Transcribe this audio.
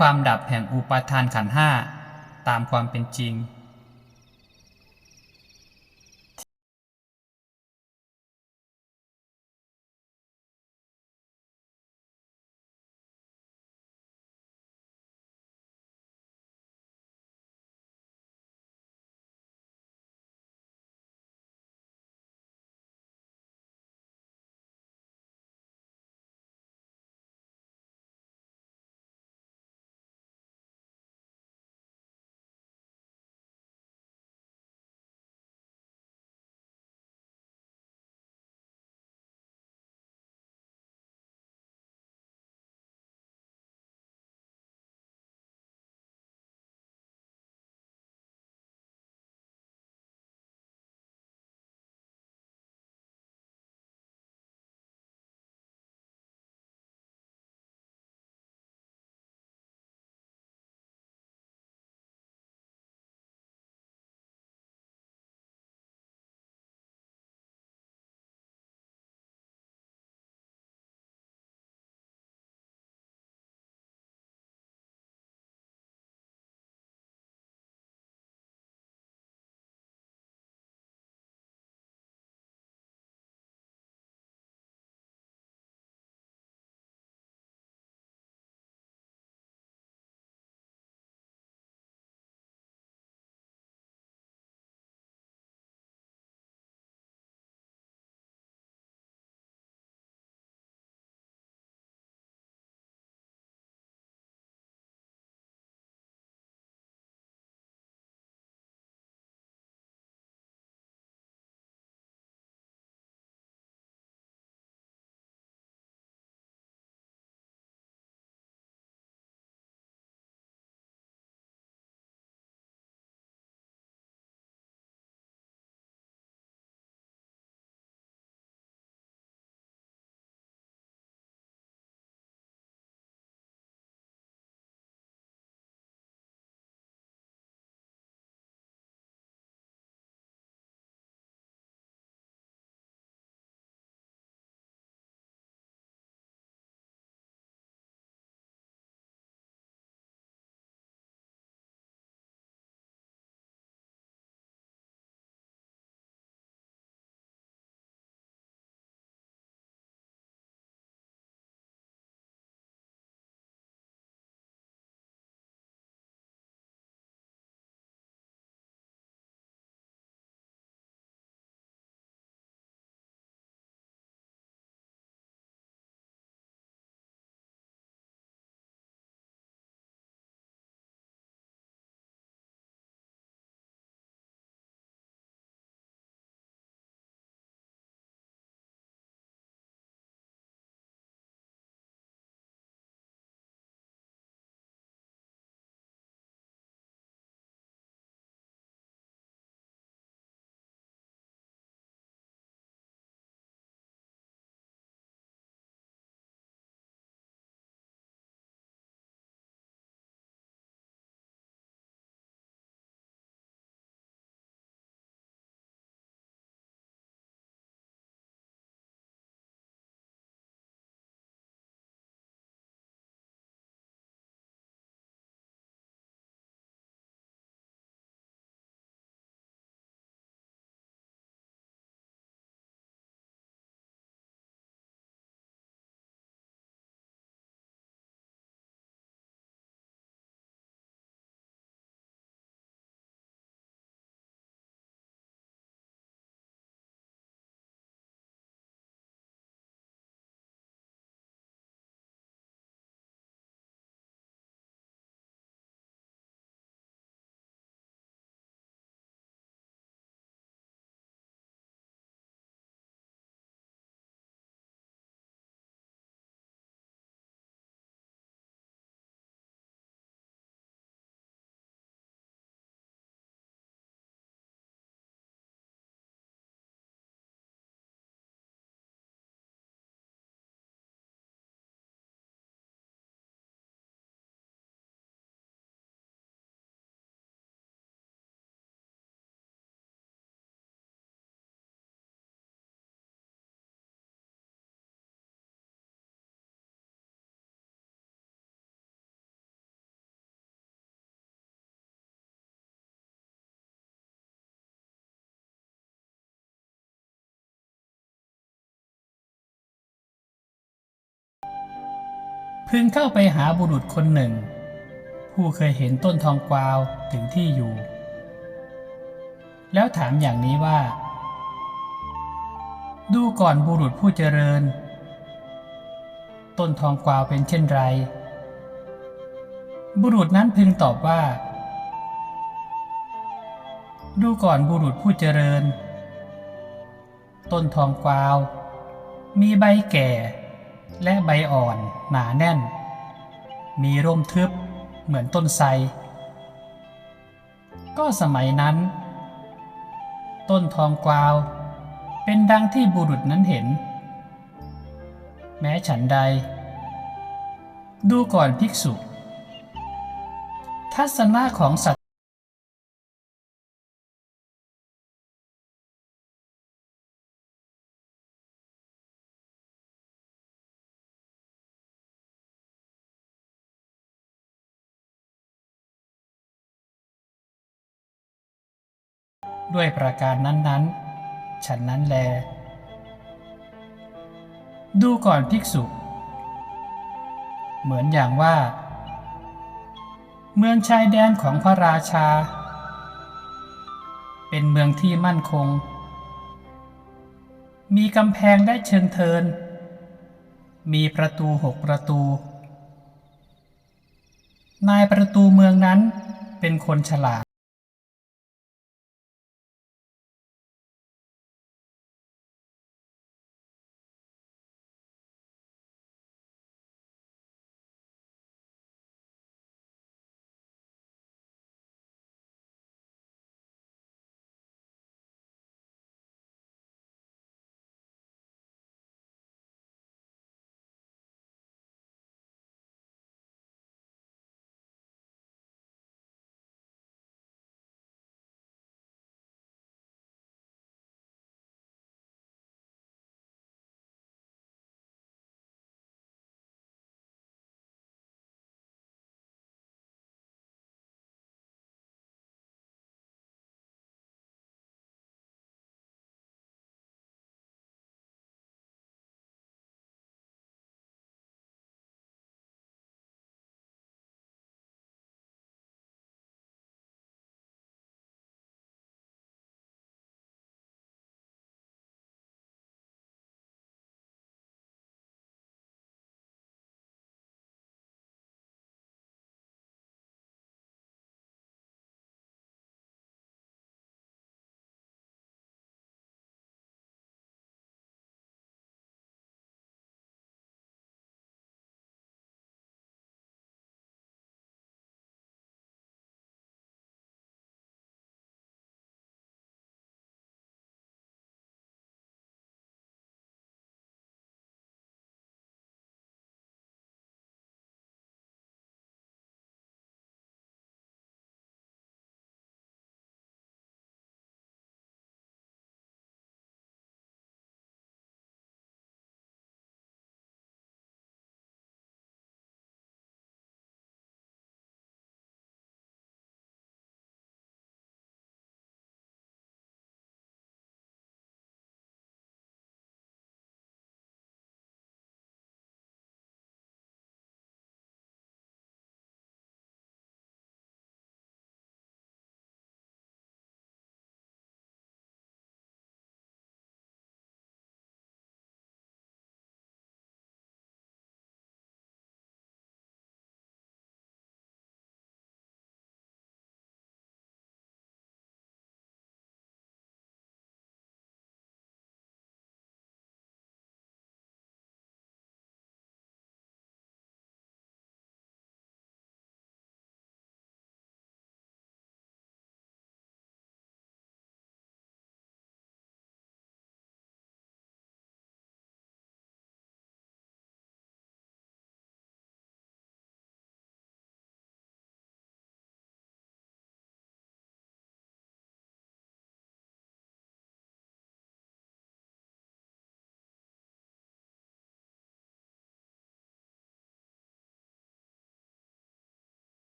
ความดับแห่งอุปาทานขันห้าตามความเป็นจริง พึงเข้าไปหาบุรุษคนหนึ่ง ผู้เคยเห็นต้นทองกวาวถึงที่อยู่ แล้วถามอย่างนี้ว่า ดูก่อนบุรุษผู้เจริญ ต้นทองกวาวเป็นเช่นไร บุรุษนั้นพึงตอบว่า ดูก่อนบุรุษผู้เจริญ ต้นทองกวาว มีใบแก่ และใบอ่อนหนาแน่น มีร่มทึบเหมือนต้นไทรก็สมัยนั้น ต้นทองกวาว เป็นดังที่บุรุษนั้นเห็น แม้ฉันใด ดูก่อนภิกษุ ทัศนะของสัต ด้วยประการนั้นๆ ฉันนั้นแล ดูก่อนภิกษุ เหมือนอย่างว่า เมืองชายแดนของพระราชา เป็นเมืองที่มั่นคง มีกำแพงได้เชิงเทิน มีประตูหกประตู นายประตูเมืองนั้นเป็นคนฉลาด